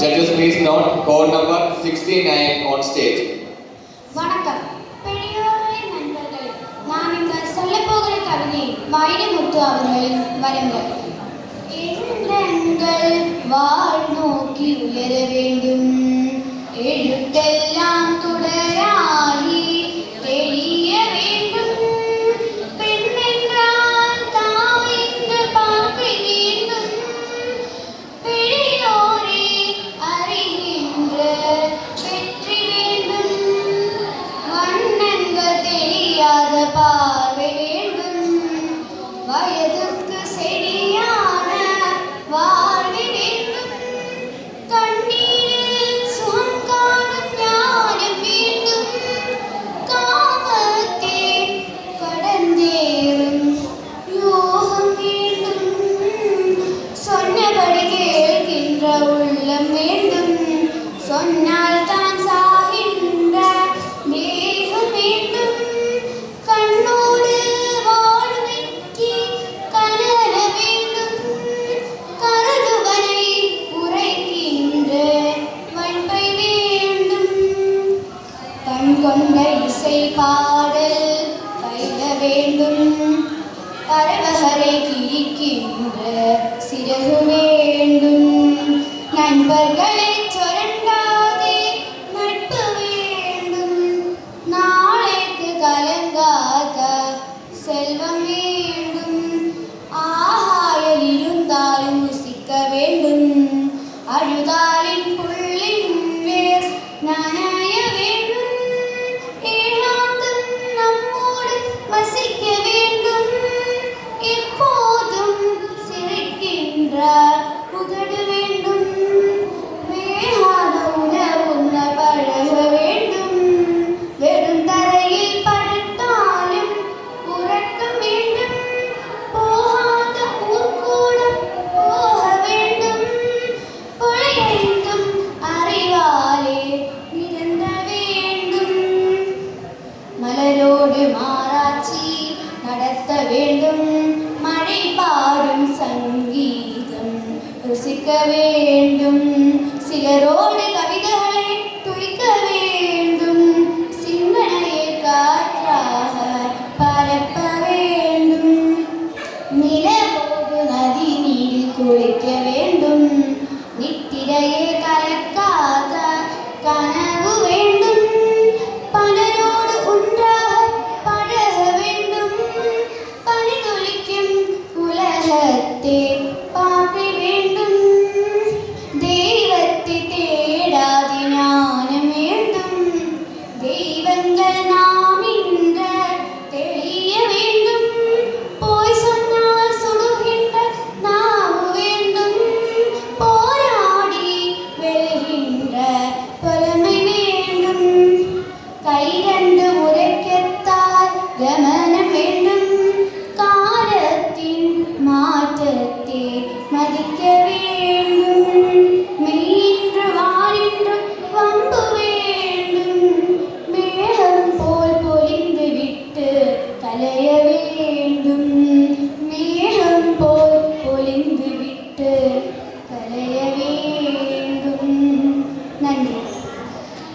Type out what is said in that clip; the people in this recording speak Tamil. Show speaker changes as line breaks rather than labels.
Judges, please note code number 69 on stage.
வணக்கம். பெரியோர்களே நண்பர்களே நான் இங்கு சொல்ல போகிற கவிதை வைரமுத்து அவர்களின் வரங்கள் எண்ணங்கள் வாழ் நோக்கி உயர வேண்டும். எழுத்தெல்லாம் வயதுக்கு வேண்டும். பரவகரை கிழிக்கின்ற சிறகு வேண்டும். நண்பர்களை சொரண்டாதே நட்பு வேண்டும் நாளைக்கு கலங்காத செல்வம் வேண்டும். ஆகாயல் இருந்தாலும் ருசிக்க வேண்டும். அழுதால் மலரோடு மாறாச்சி நடத்த வேண்டும். மழை பாடும் சங்கீதம் ருசிக்க வேண்டும். சிலரோடு கவிதைகளை துய்க்க வேண்டும். சிந்தனையை காற்றாக பரப்ப வேண்டும். நிலவோடு நதி நீரில் குளிக்க வேண்டும். நித்திரையே கலக்காத கன എനിക്ക് വേണ്ടി